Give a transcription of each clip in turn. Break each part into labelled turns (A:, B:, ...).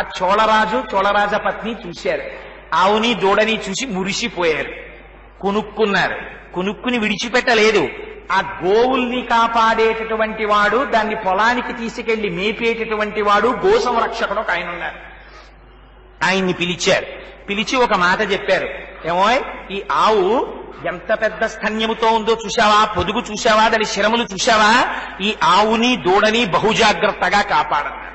A: ఆ చోళరాజు చోళరాజ పత్ని చూశారు. ఆవుని దూడని చూసి మురిసిపోయారు. కొనుక్కున్నారు. కొనుక్కుని విడిచిపెట్టలేదు. ఆ గోవుల్ని కాపాడేటటువంటి వాడు దాన్ని పొలానికి తీసుకెళ్ళి మేపేటటువంటి వాడు గో సంరక్షకుడు ఒక ఆయన ఉన్నారు ఆయన్ని పిలిచారు. పిలిచి ఒక మాట చెప్పారు. ఏమో ఈ ఆవు ఎంత పెద్ద స్థన్యముతో ఉందో చూశావా? పొదుగు చూశావా? దాని శిరములు చూశావా? ఈ ఆవుని దూడని బహుజాగ్రత్తగా కాపాడన్నారు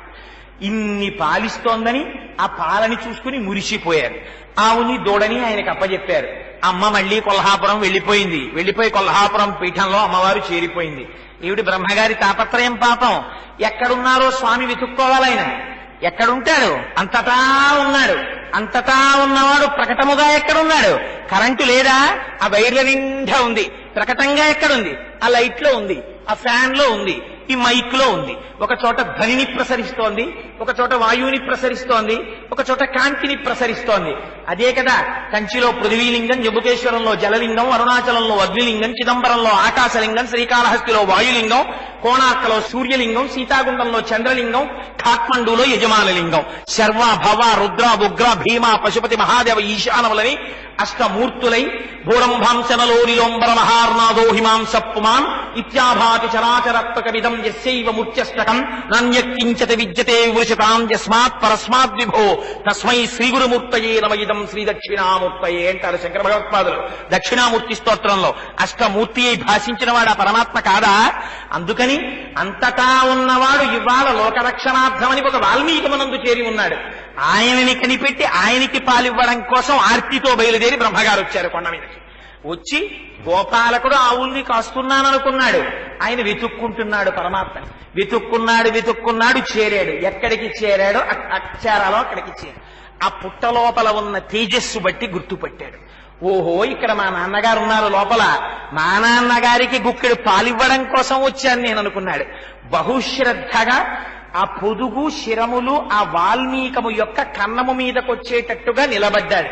A: ఇన్ని పాలిస్తోందని ఆ పాలని చూసుకుని మురిసిపోయారు. ఆవుని దూడని ఆయనకు అప్పచెప్పారు అమ్మ మళ్ళీ కొల్హాపురం వెళ్ళిపోయింది. వెళ్ళిపోయి కొల్హాపురం పీఠంలో అమ్మవారు చేరిపోయింది. ఈవిడి బ్రహ్మగారి తాపత్రయం పాపం. ఎక్కడున్నారో స్వామి వెతుక్కోవాలయన ఎక్కడుంటాడు? అంతటా ఉన్నాడు. అంతటా ఉన్నవాడు ప్రకటముగా ఎక్కడున్నాడు? కరెంటు లేదా? ఆ వైర్ల నిండా ఉంది. ప్రకటంగా ఎక్కడుంది? ఆ లైట్లో ఉంది. ఆ ఫ్యాన్లో ఉంది. ఈ మైక్లో ఉంది. ఒక చోట ధ్వనిని ప్రసరిస్తోంది ఒక చోట వాయువుని ప్రసరిస్తోంది ఒక చోట కాంతిని ప్రసరిస్తోంది. అదే కదా కంచిలో పృథ్వీలింగం జబుకేశ్వరంలో జలలింగం అరుణాచలంలో అగ్నిలింగం చిదంబరంలో ఆకాశలింగం శ్రీకాళహస్తిలో వాయులింగం కోణార్కలో సూర్యలింగం సీతాగుండంలో చంద్రలింగం ఖాట్మండులో యజమానలింగం. శర్వ భవ రుద్ర ఉగ్ర భీమ పశుపతి మహాదేవ ఈశానములని అష్టమూర్తులై భూరంభాంశనలో నిలోంబర మహార్నాదో హిమాంస పుమాన్ ఇత్యాభాతి ఏకం యస్యైవ ముత్యష్టకం నాణ్యకించతి విద్యతే వృషతాం యస్మాత్ పరస్మాత్ విభో తస్మై శ్రీ గురుమూర్తయే నమయిదం శ్రీ దక్షిణామూర్తయే అంటారు శంకర భగవత్పాదులు దక్షిణామూర్తి స్తోత్రంలో అష్టమూర్తి అయి భాషించిన వాడు ఆ పరమాత్మ కాదా? అందుకని అంతటా ఉన్నవాడు ఇవాళ లోకరక్షణార్థమని ఒక వాల్మీకి మనందు చేరి ఉన్నాడు. ఆయనని కనిపెట్టి ఆయనకి పాలివ్వడం కోసం ఆర్తితో బయలుదేరి బ్రహ్మగారు వచ్చారు కొండ మీదకి వచ్చి గోపాలకుడు ఆవుల్ని కాస్తున్నాననుకున్నాడు. ఆయన వెతుక్కుంటున్నాడు పరమాత్మ. వెతుక్కున్నాడు వెతుక్కున్నాడు చేరాడు. ఎక్కడికి చేరాడో అక్షరాలో అక్కడికి చేరాడు. ఆ పుట్ట లోపల ఉన్న తేజస్సు బట్టి గుర్తుపట్టాడు. ఓహో ఇక్కడ మా నాన్నగారు ఉన్నారు లోపల. మా నాన్నగారికి గుక్కెడు పాలివ్వడం కోసం వచ్చాను నేను అనుకున్నాడు. బహుశ్రద్ధగా ఆ పొదుగు శిరములు ఆ వాల్మీకము యొక్క కన్నము మీదకొచ్చేటట్టుగా నిలబడ్డాడు.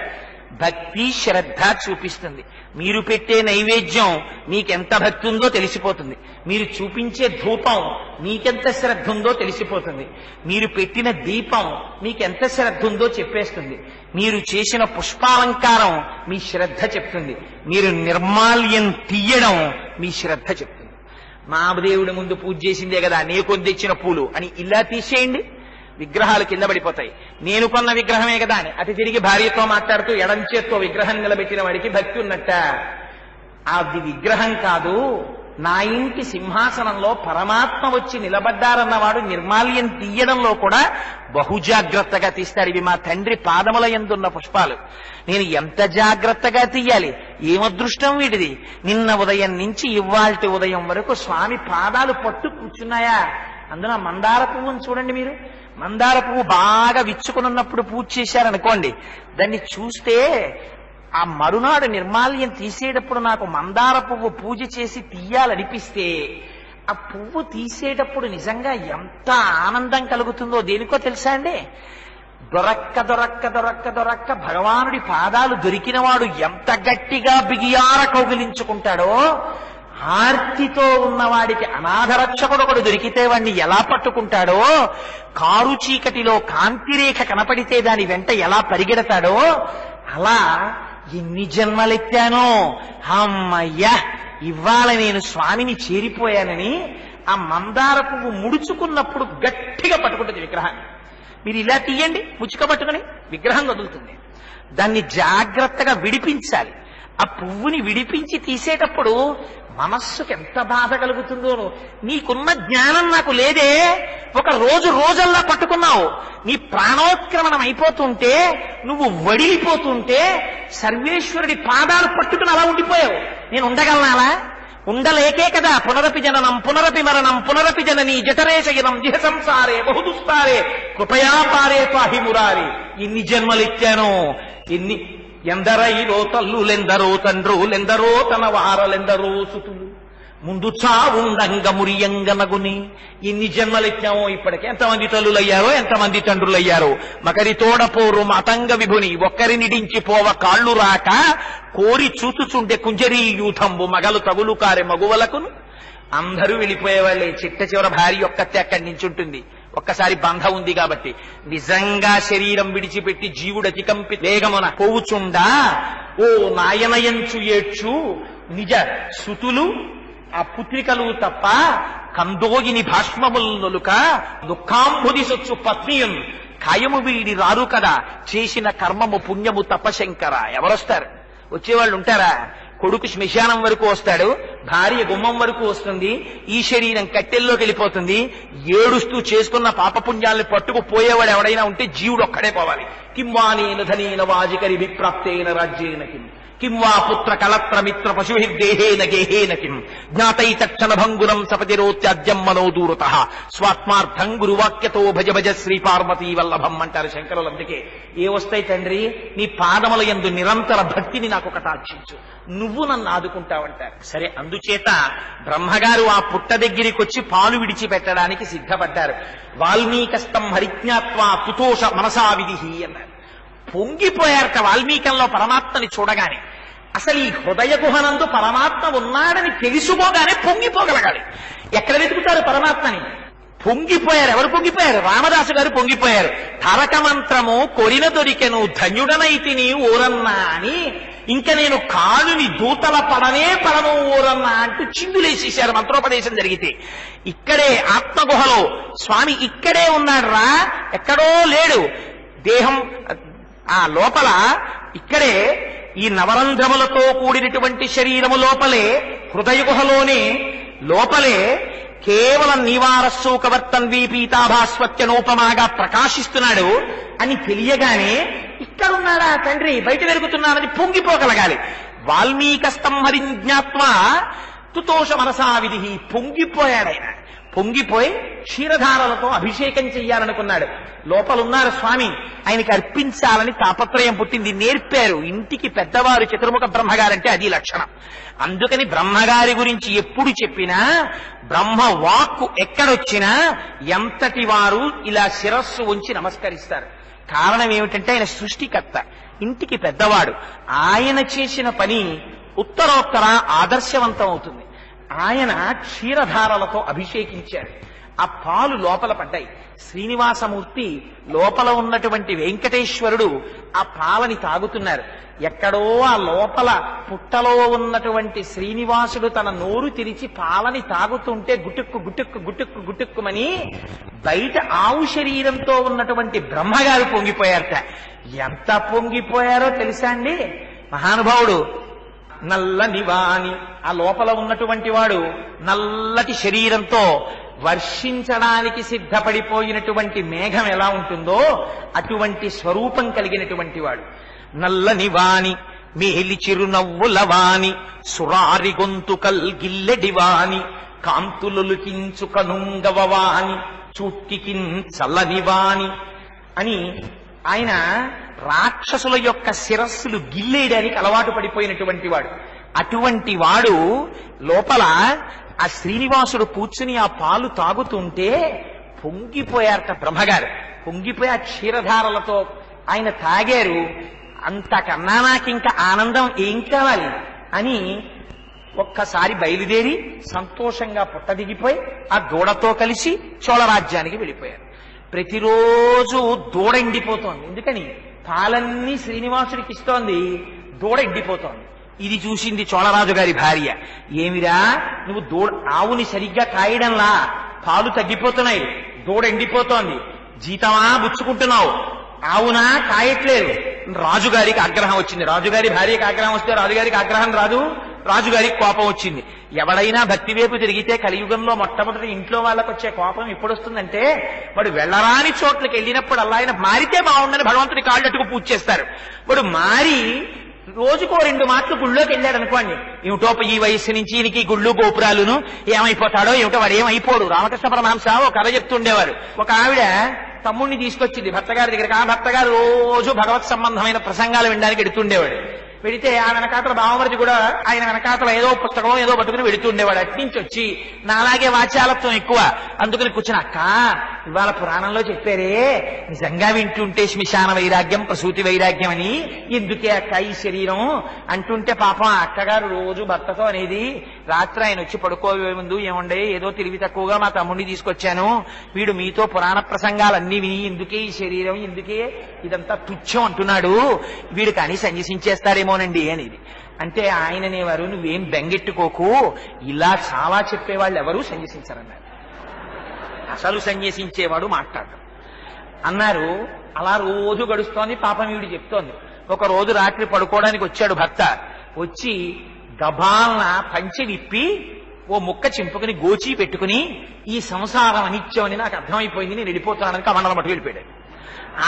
A: భక్తి శ్రద్ధ చూపిస్తుంది. మీరు పెట్టే నైవేద్యం మీకెంత భక్తి ఉందో తెలిసిపోతుంది. మీరు చూపించే ధూపం మీకెంత శ్రద్ధ ఉందో తెలిసిపోతుంది. మీరు పెట్టిన దీపం మీకెంత శ్రద్ధ ఉందో చెప్పేస్తుంది. మీరు చేసిన పుష్పాలంకారం మీ శ్రద్ధ చెప్తుంది. మీరు నిర్మాల్యం తీయడం మీ శ్రద్ధ చెప్తుంది. మామదేవుడి ముందు పూజ చేసిందే కదా నే తెచ్చిన పూలు అని ఇలా తీసేయండి. విగ్రహాలు కింద పడిపోతాయి. నేను కొన్న విగ్రహమే కదా అని అటు తిరిగి భార్యతో మాట్లాడుతూ ఎడం చేత్తో విగ్రహం నిలబెట్టిన వాడికి భక్తి ఉన్నట్ట. అది విగ్రహం కాదు నా ఇంటి సింహాసనంలో పరమాత్మ వచ్చి నిలబడ్డారన్నవాడు నిర్మాల్యం తీయడంలో కూడా బహుజాగ్రత్తగా తీస్తాడు ఇవి మా తండ్రి పాదముల ఎందున్న పుష్పాలు. నేను ఎంత జాగ్రత్తగా తీయాలి? ఏమదృష్టం వీటిది నిన్న ఉదయం నుంచి ఇవాల్టి ఉదయం వరకు స్వామి పాదాలు పట్టు కూర్చున్నాయా? అందున మందార పువ్వును చూడండి మీరు. మందార పువ్వు బాగా విచ్చుకున్నప్పుడు పూజ చేశారనుకోండి దాన్ని చూస్తే ఆ మరునాడు నిర్మాల్యం తీసేటప్పుడు నాకు మందార పువ్వు పూజ చేసి తీయాలనిపిస్తే ఆ పువ్వు తీసేటప్పుడు నిజంగా ఎంత ఆనందం కలుగుతుందో దేనికో తెలుసా అండి? దొరక్క దొరక్క దొరక్క దొరక్క భగవానుడి పాదాలు దొరికినవాడు ఎంత గట్టిగా బిగియార కౌగిలించుకుంటాడో ఆర్తితో ఉన్నవాడికి అనాథరక్షకుడు ఒకడు దొరికితే వాడిని ఎలా పట్టుకుంటాడో కారు చీకటిలో కాంతిరేఖ కనపడితే దాని వెంట ఎలా పరిగెడతాడో అలా ఎన్ని జన్మలెత్తానో. అమ్మయ్యా ఇవాళ నేను స్వామిని చేరిపోయానని ఆ మందార పువ్వు ముడుచుకున్నప్పుడు గట్టిగా పట్టుకుంటుంది విగ్రహాన్ని. మీరు ఇలా తీయండి ముచ్చుక పట్టుకుని విగ్రహం వదులుతుంది దాన్ని జాగ్రత్తగా విడిపించాలి. ఆ పువ్వుని విడిపించి తీసేటప్పుడు మనస్సుకి ఎంత బాధ కలుగుతుందో నీకున్న జ్ఞానం నాకు లేదే. ఒక రోజు రోజల్లా పట్టుకున్నావు. నీ ప్రాణోత్క్రమణం అయిపోతుంటే నువ్వు వడిలిపోతుంటే సర్వేశ్వరుడి పాదాలు పట్టుకుని అలా ఉండిపోయావు. నేను ఉండగలనాలా ఉండలేకే కదా పునరపి జననం పునరపి మరణం పునరపి జనని జఠరేశయనం జిహ సంసారే బహుదుస్తారే కృపయా పారే పాహి మురారి ఎన్ని జన్మలిచ్చాను. ఎన్ని ఎందరైరో తల్లులెందరో తండ్రులెందరో తన వారలెందరో సుతులు. ముందు చావుండంగ మురియంగనగుని ఎన్ని జన్మలెత్తామో ఇప్పటికే. ఎంతమంది తల్లులయ్యారో ఎంతమంది తండ్రులయ్యారో. మకరి తోడపోరు మతంగ విభుని. ఒక్కరినిడించి పోవ కాళ్ళు రాక కోరి చూచుచుండే కుంజరీ యూథంబు మగలు తగులు కారే మగువలకును. అందరూ వెళ్ళిపోయేవాళ్ళే. చిట్ట చివర భార్య ఒక్కతే అక్కడి నుంచి ఉంటుంది. ఒక్కసారి బంధ ఉంది కాబట్టి. నిజంగా శరీరం విడిచిపెట్టి జీవుడు అతికంపి వేగమున పోవుచుండా? ఓ నాయనయంచు ఏడ్చు నిజ సుతులు ఆ పుత్రికలు తప్ప కందోగిని భాష్మముల్ నొలుక దుఃఖాంబుదిసొచ్చు పత్నియున్. ఖాయము వీడి రారు కదా. చేసిన కర్మము పుణ్యము తపశంకర. ఎవరొస్తారు? వచ్చేవాళ్ళు ఉంటారా కొడుకు శ్మశానం వరకు వస్తాడు భార్య గుమ్మం వరకు వస్తుంది ఈ శరీరం కట్టెల్లోకి వెళ్ళిపోతుంది ఏడుస్తూ చేసుకున్న పాపపుణ్యాల్ని పట్టుకు పోయేవాడు ఎవడైనా ఉంటే జీవుడు ఒక్కడే పోవాలి. కింవానేన ధనేన వాజికరి విప్రాప్తేన రాజ్యేన కిం కిం వా పుత్ర కలత్ర మిత్ర పశుభిర్దేహేన గేహేన కిం జ్ఞాతై తక్షణ భంగురం సపతిరోత్యాద్యం మనోదూరత స్వాత్మార్థం గురువాక్యతో భజ భజ శ్రీ పార్వతీ వల్లభం అంటారు శంకరులు అందుకే ఏ వస్తాయి తండ్రి నీ పాదముల ఎందు నిరంతర భక్తిని నాకు కటాక్షించు. నువ్వు నన్ను ఆదుకుంటావంటారు. సరే అందుచేత బ్రహ్మగారు ఆ పుట్ట దగ్గరికి వచ్చి పాలు విడిచిపెట్టడానికి సిద్ధపడ్డారు. వాల్మీకస్తం హరిజ్ఞాత్వా కుతోష మనసా విధి అన్నారు. పొంగిపోయారట వాల్మీకంలో పరమాత్మని చూడగానే. అసలు ఈ హృదయ గుహనందు పరమాత్మ ఉన్నాడని తెలుసుకోగానే పొంగిపోగలగాలి. ఎక్కడ వెతుకుతారు పరమాత్మని? పొంగిపోయారు. ఎవరు పొంగిపోయారు? రామదాసు గారు పొంగిపోయారు. తారక మంత్రము కొరిన దొరికెను ధన్యుడనైతిని ఊరన్నా అని ఇంకా నేను కాలుని దూతల పడనే పడను ఊరన్నా అంటూ చిందులేసేశారు మంత్రోపదేశం జరిగితే. ఇక్కడే ఆత్మగుహలో స్వామి ఇక్కడే ఉన్నాడు రా ఎక్కడో లేడు. దేహం ఆ లోపల ఇక్కడే ఈ నవరంధ్రములతో కూడినటువంటి శరీరము లోపలే హృదయ గుహలోనే లోపలే కేవలం నివారస్సూకవర్తన్వి పీతాభాస్వత్యనోపమాగా ప్రకాశిస్తున్నాడు అని తెలియగానే ఇక్కడున్నాడా తండ్రి? బయట వెలుగుతున్నానని పొంగిపోగలగాలి. వాల్మీకస్తం హరిజ్ఞాత్వ తుతోష మనసా విధి. పొంగిపోయాడాయన పొంగిపోయి క్షీరధారలతో అభిషేకం చెయ్యాలనుకున్నాడు. లోపలున్నారు స్వామి. ఆయనకి అర్పించాలని తాపత్రయం పుట్టింది. నేర్పారు. ఇంటికి పెద్దవారు చతుర్ముఖ బ్రహ్మగారంటే అది లక్షణం. అందుకని బ్రహ్మగారి గురించి ఎప్పుడు చెప్పినా బ్రహ్మ వాక్కు ఎక్కడొచ్చినా ఎంతటి వారు ఇలా శిరస్సు ఉంచి నమస్కరిస్తారు. కారణం ఏమిటంటే ఆయన సృష్టికర్త. ఇంటికి పెద్దవాడు. ఆయన చేసిన పని ఉత్తరోత్తర ఆదర్శవంతం అవుతుంది ఆయన క్షీరధారలతో అభిషేకించాడు ఆ పాలు లోపల పడ్డాయి. శ్రీనివాసమూర్తి లోపల ఉన్నటువంటి వెంకటేశ్వరుడు ఆ పాలని తాగుతున్నారు. ఎక్కడో ఆ లోపల పుట్టలో ఉన్నటువంటి శ్రీనివాసుడు తన నోరు తెరిచి పాలని తాగుతుంటే గుటుక్కు గుటుక్కు గుటుక్కు గుటుక్కుమని బయట ఆవు శరీరంతో ఉన్నటువంటి బ్రహ్మగారు పొంగిపోయారట. ఎంత పొంగిపోయారో తెలుసా అండి? మహానుభావుడు నల్లని వాణి. ఆ లోపల ఉన్నటువంటి వాడు నల్లటి శరీరంతో వర్షించడానికి సిద్ధపడిపోయినటువంటి మేఘం ఎలా ఉంటుందో అటువంటి స్వరూపం కలిగినటువంటి వాడు. నల్లని వాణి మేలి చిరునవ్వుల వాణి సురారి గొంతు కల్గిల్లెడి వాణి కాంతులుకించు కనుంగవ వాణి చూట్కికిన్ చల్లని వాణి అని ఆయన రాక్షసుల యొక్క శిరస్సులు గిల్లేయడానికి అలవాటు పడిపోయినటువంటి వాడు. అటువంటి వాడు లోపల ఆ శ్రీనివాసుడు కూర్చుని ఆ పాలు తాగుతుంటే పొంగిపోయారట బ్రహ్మగారు. పొంగిపోయి ఆ క్షీరధారలతో ఆయన తాగారు. అంతకన్నా నాకు ఇంకా ఆనందం ఏం కావాలి అని ఒక్కసారి బయలుదేరి సంతోషంగా పుట్టదిగిపోయి ఆ దూడతో కలిసి చోళరాజ్యానికి వెళ్ళిపోయారు. ప్రతిరోజు దూడ ఎండిపోతోంది. ఎందుకని? పాలన్నీ శ్రీనివాసుడికి ఇస్తోంది. దూడ ఎండిపోతోంది ఇది చూసింది చోళరాజు గారి భార్య. ఏమిరా? నువ్వు దూడ ఆవుని సరిగ్గా కాయడంలా? పాలు తగ్గిపోతున్నాయి. దూడ ఎండిపోతోంది. జీతమా బుచ్చుకుంటున్నావు? ఆవునా కాయట్లేదు. రాజుగారికి ఆగ్రహం వచ్చింది. రాజుగారి భార్యకి ఆగ్రహం వస్తే రాజుగారికి ఆగ్రహం రాదు. రాజుగారికి కోపం వచ్చింది. ఎవడైనా భక్తి వైపు తిరిగితే కలియుగంలో మొట్టమొదటి ఇంట్లో వాళ్ళకు వచ్చే కోపం ఎప్పుడు వస్తుందంటే వాడు వెళ్ళరాని చోట్లకి వెళ్ళినప్పుడు అలా ఆయన మారితే బాగుండని భగవంతుడి కాళ్ళట్టుకు పూజ చేస్తారు. వాడు మారి రోజుకో రెండు మాటలు గుళ్ళోకి వెళ్ళాడు అనుకోండి ఏమిటో ఈ వయస్సు నుంచి ఈయనకి గుళ్ళు గోపురాలును? ఏమైపోతాడో ఏమిటో వాడు ఏమైపోడు. రామకృష్ణ పరమహంస ఒక కథ చెప్తుండేవారు. ఒక ఆవిడ తమ్ముడిని తీసుకొచ్చింది. భర్త గారి దగ్గరికి. ఆ భర్త గారు రోజు భగవత్ సంబంధమైన ప్రసంగాలు వినడానికి ఎడుతుండేవాడు. వెడితే ఆ వెనకాతల బావమరిది కూడా ఆయన వెనకాతల ఏదో పుస్తకం ఏదో పట్టుకుని వెడుతుండేవాడు అట్నుంచి వచ్చి నాలాగే వాచాలత్వం ఎక్కువ. అందుకని కూర్చుని అక్క ఇవాళ పురాణంలో చెప్పారే నిజంగా వింటుంటే శ్మశాన వైరాగ్యం ప్రసూతి వైరాగ్యం అని. ఎందుకే అక్క ఈ శరీరం? అంటుంటే పాపం అక్కగారు రోజు భర్తతో అనేది రాత్రి ఆయన వచ్చి పడుకోవే ముందు ఏముండే? ఏదో తెలివి తక్కువగా మా తమ్ముడిని తీసుకొచ్చాను. వీడు మీతో పురాణ ప్రసంగాలన్నీ విని ఎందుకే ఈ శరీరం ఎందుకే ఇదంతా తుచ్చం అంటున్నాడు? వీడు కానీ సన్యసించేస్తారేమోనండి అనేది. అంటే ఆయన అనేవారు నువ్వేం బెంగెట్టుకోకు. ఇలా చాలా చెప్పేవాళ్ళు ఎవరూ సన్యసించరన్నారు. అసలు సన్యసించేవాడు మాట్లాడడం. అన్నారు అలా రోజు గడుస్తోంది పాపం వీడు చెప్తోంది. ఒక రోజు రాత్రి పడుకోవడానికి వచ్చాడు భర్త. వచ్చి గభాలన పంచె విప్పి ఓ ముక్క చింపుకుని గోచి పెట్టుకుని ఈ సంసారం అనిత్యం అని నాకు అర్థమైపోయింది నేను వెళ్ళిపోతున్నానని కమండలం మటు వెళ్ళిపోయాడు.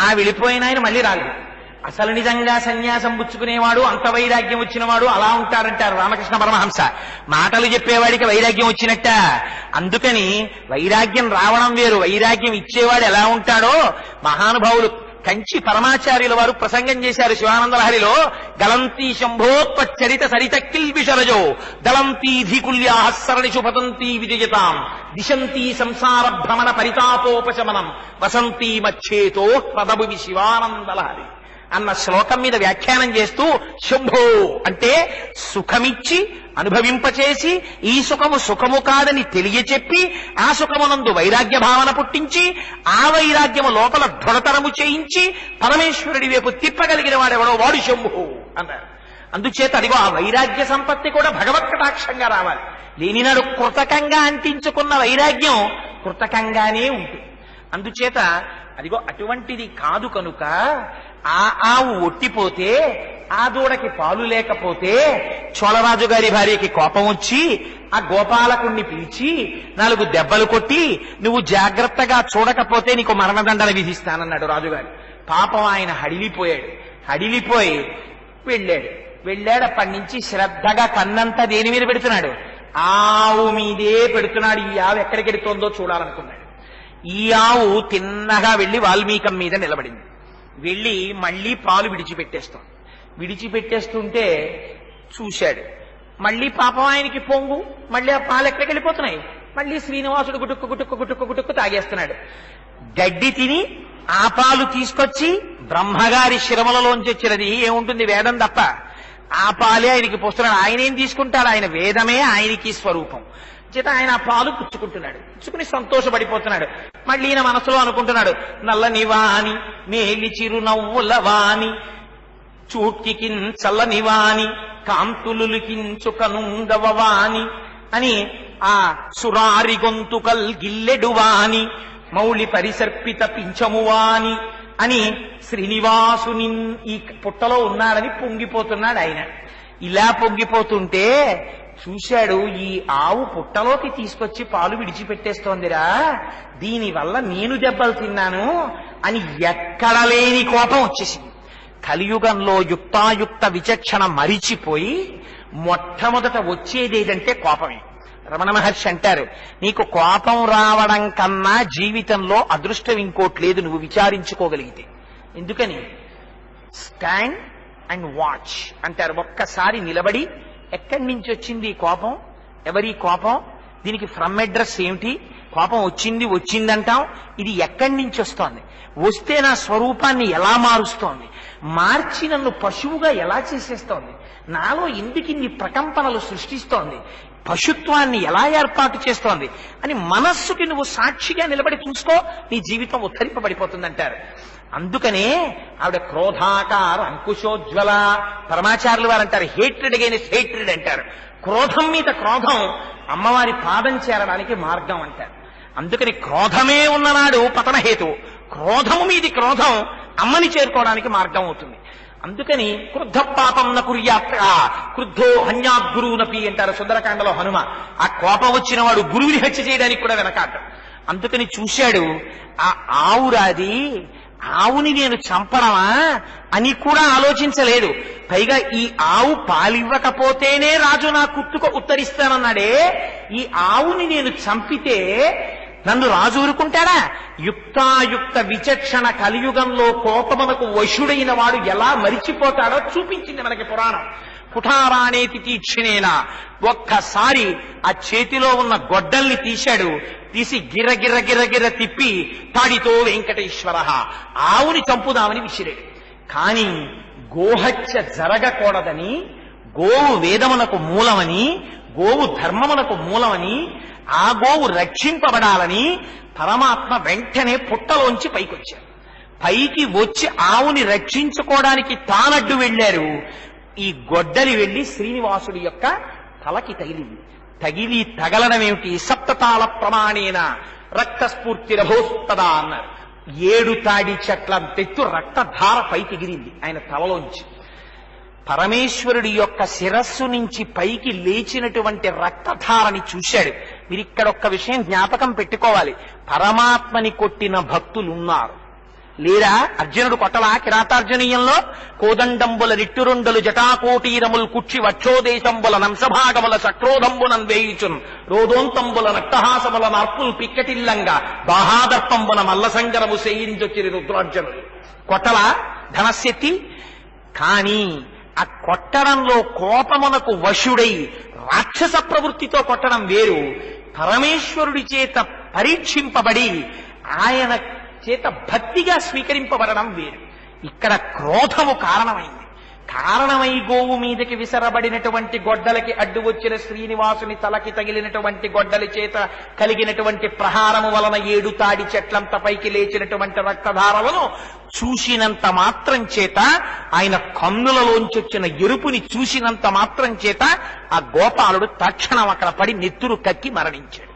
A: ఆ వెళ్ళిపోయిన ఆయన మళ్ళీ రాలేదు. అసలు నిజంగా సన్యాసం పుచ్చుకునేవాడు అంత వైరాగ్యం వచ్చినవాడు అలా ఉంటారంటారు రామకృష్ణ పరమహంస. మాటలు చెప్పేవాడికి వైరాగ్యం వచ్చినట్ట. అందుకని వైరాగ్యం రావడం వేరు వైరాగ్యం ఇచ్చేవాడు ఎలా ఉంటాడో మహానుభావులు కంచి పరమాచార్యుల వారు ప్రసంగం చేశారు శివానందలహరిలో గలంతీ గలంతి శంభోత్పచ్చరిత సరిత కిల్బిషరజో దళంతి ధీకుల్యా సరణిషు పతంతి విజయతాం దిశంతీ సంసార భ్రమణ పరితాపోపశమనం వసంతీ మచ్చేతో ప్రదభువి శివానందలహరి. అన్న శ్లోకం మీద వ్యాఖ్యానం చేస్తూ శుంభో అంటే సుఖమిచ్చి అనుభవింపచేసి ఈ సుఖము సుఖము కాదని తెలియచెప్పి ఆ సుఖమునందు వైరాగ్య భావన పుట్టించి ఆ వైరాగ్యము లోపల దృఢతరము చేయించి పరమేశ్వరుడి వైపు తిప్పగలిగిన వాడెవడో వాడు శంభు అన్నారు. అందుచేత అదిగో ఆ వైరాగ్య సంపత్తి కూడా భగవత్ కటాక్షంగా రావాలి. లేనినాడు కృతకంగా అంటించుకున్న వైరాగ్యం కృతకంగానే ఉంటుంది. అందుచేత అదిగో అటువంటిది కాదు కనుక ఆ ఆవు ఒట్టిపోతే ఆ దూడకి పాలు లేకపోతే చోళరాజు గారి భార్యకి కోపం వచ్చి ఆ గోపాలకుణ్ణి పిలిచి నాలుగు దెబ్బలు కొట్టి నువ్వు జాగ్రత్తగా చూడకపోతే నీకు మరణదండన విధిస్తానన్నాడు రాజుగారు. పాపం ఆయన హడిలిపోయాడు. హడిలిపోయి వెళ్ళాడు. వెళ్ళాడు అప్పటి నుంచి శ్రద్ధగా కన్నంతా దేని మీద పెడుతున్నాడు? ఆవు మీదే పెడుతున్నాడు. ఈ ఆవు ఎక్కడికి చూడాలనుకున్నాడు. ఈ ఆవు తిన్నగా వెళ్ళి వాల్మీకం మీద నిలబడింది. వెళ్ళి మళ్ళీ పాలు విడిచిపెట్టేస్తాం విడిచిపెట్టేస్తుంటే చూశాడు. మళ్ళీ పాపం ఆయనకి పొంగు మళ్ళీ ఆ పాలు ఎక్కడికి వెళ్ళిపోతున్నాయి? మళ్ళీ శ్రీనివాసుడు గుటుక్కు గుటుక్కు గుటుక్కు గుటుక్కు తాగేస్తున్నాడు. గడ్డి తిని ఆ పాలు తీసుకొచ్చి బ్రహ్మగారి శిరమలలోంచి వచ్చినది. ఏముంటుంది వేదం తప్ప? ఆ పాలే ఆయనకి పోస్తున్నాడు. ఆయన ఏం తీసుకుంటాడు ఆయన వేదమే ఆయనకి స్వరూపం. చేత ఆయన పాలు పుచ్చుకుంటున్నాడు. పుచ్చుకుని సంతోషపడిపోతున్నాడు. మళ్ళీ ఈయన మనసులో అనుకుంటున్నాడు నల్లని వాణి మేలి చిరునవ్వుల వాణి వాని చూట్కికిన్ చల్లని వాణి కాంతులుకించు కనుంగవ వాణి అని ఆ సురారి గొంతుకల్ గిల్లెడు వాణి మౌళి పరిసర్పిత పింఛమువాని అని శ్రీనివాసుని ఈ పుట్టలో ఉన్నాడని పొంగిపోతున్నాడు ఆయన. ఇలా పొంగిపోతుంటే చూశాడు ఈ ఆవు పుట్టలోకి తీసుకొచ్చి పాలు విడిచిపెట్టేస్తోందిరా. దీనివల్ల నేను దెబ్బలు తిన్నాను అని ఎక్కడ లేని కోపం వచ్చేసింది. కలియుగంలో యుక్తాయుక్త విచక్షణ మరిచిపోయి మొట్టమొదట వచ్చేది ఏదంటే కోపమే. రమణ మహర్షి అంటారు నీకు కోపం రావడం కన్నా జీవితంలో అదృష్టం ఇంకోటి లేదు నువ్వు విచారించుకోగలిగితే. ఎందుకని? స్టాండ్ అండ్ వాచ్ అంటారు ఒక్కసారి నిలబడి ఎక్కడి నుంచి వచ్చింది ఈ కోపం? ఎవరి కోపం? దీనికి ఫ్రమ్ అడ్రస్ ఏమిటి? కోపం వచ్చింది వచ్చిందంటాం? ఇది ఎక్కడి నుంచి వస్తోంది? వస్తే నా స్వరూపాన్ని ఎలా మారుస్తోంది? మార్చి నన్ను పశువుగా ఎలా చేసేస్తోంది? నాలో ఎందుకు ఇన్ని ప్రకంపనలు సృష్టిస్తోంది? పశుత్వాన్ని ఎలా ఏర్పాటు చేస్తోంది? అని మనస్సుకి నువ్వు సాక్షిగా నిలబడి చూసుకో నీ జీవితం ఉద్ధరింపబడిపోతుందంటారు. అందుకనే ఆవిడ క్రోధాకార అంకుశోజ్వల పరమాచార్యులు వారు అంటారు హేట్రిడ్ అగైనెస్ట్ హేట్రెడ్ అంటారు. క్రోధం మీద క్రోధం అమ్మవారి పాదం చేరడానికి మార్గం అంటారు. అందుకని క్రోధమే ఉన్ననాడు పతనహేతు. క్రోధము మీది క్రోధం అమ్మని చేరుకోవడానికి మార్గం అవుతుంది. అందుకని క్రుద్ధ పాపం న కుర్యాత్ర క్రుద్ధో హన్యాత్ గురువునపి అంటారు సుందరకాండలో హనుమ. ఆ కోపం వచ్చిన వాడు గురువుని హత్య చేయడానికి కూడా వెనకాడు అందుకని చూశాడు ఆ ఆవురాది ఆవుని నేను చంపడమా అని కూడా ఆలోచించలేదు. పైగా ఈ ఆవు పాలివ్వకపోతేనే రాజు నా కుత్తుకు ఉత్తరిస్తానన్నాడే. ఈ ఆవుని నేను చంపితే నన్ను రాజు ఊరుకుంటాడా? యుక్తాయుక్త విచక్షణ కలియుగంలో కోపమునకు వశుడైన వాడు ఎలా మరిచిపోతాడో చూపించింది మనకి పురాణం. కుఠారానేతి తీక్షిణేనా ఒక్కసారి ఆ చేతిలో ఉన్న గొడ్డల్ని తీశాడు. తీసి గిర్ర గిర్ర గిర తిప్పి తాడితో వెంకటేశ్వర ఆవుని చంపుదామని విసిరాడు. కానీ గోహత్య జరగకూడదని గోవు వేదమునకు మూలమని గోవు ధర్మమునకు మూలమని ఆ గోవు రక్షింపబడాలని పరమాత్మ వెంటనే పుట్టలోంచి పైకొచ్చారు పైకి వచ్చి ఆవుని రక్షించుకోవడానికి తానడ్డు వెళ్ళారు. ఈ గొడ్డలి వెళ్ళి శ్రీనివాసుడి యొక్క తలకి తగిలింది. తగిలి తగలడం ఏమిటి సప్తతాళ ప్రమాణేన రక్తస్ఫూర్తి రభోస్తదా అన్నారు ఏడు తాడి చెట్ల తెత్తు రక్తధార పైకిగిరింది ఆయన తలలోంచి. పరమేశ్వరుడి యొక్క శిరస్సు నుంచి పైకి లేచినటువంటి రక్తధారని చూశాడు. మీరు ఇక్కడ ఒక్క విషయం జ్ఞాపకం పెట్టుకోవాలి. పరమాత్మని కొట్టిన భక్తులున్నారు. లేరా అర్జునుడు కొట్టలా కిరాతార్జునీయంలో కోదండంబుల నిట్టురుండలు జటాకోటీరముల్ కుక్షి వక్షోదేశంబుల నంసభాగముల చక్రోదంబునం వేయుచున్ రోదోంతంబుల నట్టహాసముల నార్పుల్ పిక్కటిల్లంగా బాహాదర్పంబున మల్లసంగరము సేయించొచ్చిరి రుద్రార్జునుడు. కొట్టలా ధనస్యెత్తి కానీ ఆ కొట్టడంలో కోపమునకు వశుడై రాక్షస ప్రవృత్తితో కొట్టడం వేరు. పరమేశ్వరుడి చేత పరీక్షింపబడి ఆయన చేత భక్తిగా స్వీకరింపబడడం వేరు. ఇక్కడ క్రోధము కారణమైంది. కారణమై గోవు మీదకి విసరబడినటువంటి గొడ్డలకి అడ్డు వచ్చిన శ్రీనివాసుని తలకి తగిలినటువంటి గొడ్డలి చేత కలిగినటువంటి ప్రహారము వలన ఏడు తాడి చెట్లంత పైకి లేచినటువంటి రక్తధారలను చూసినంత మాత్రం చేత ఆయన కన్నులలోంచి వచ్చిన ఎరుపుని చూసినంత మాత్రం చేత ఆ గోపాలుడు తక్షణం అక్కడ పడి నెత్తురు కక్కి మరణించాడు.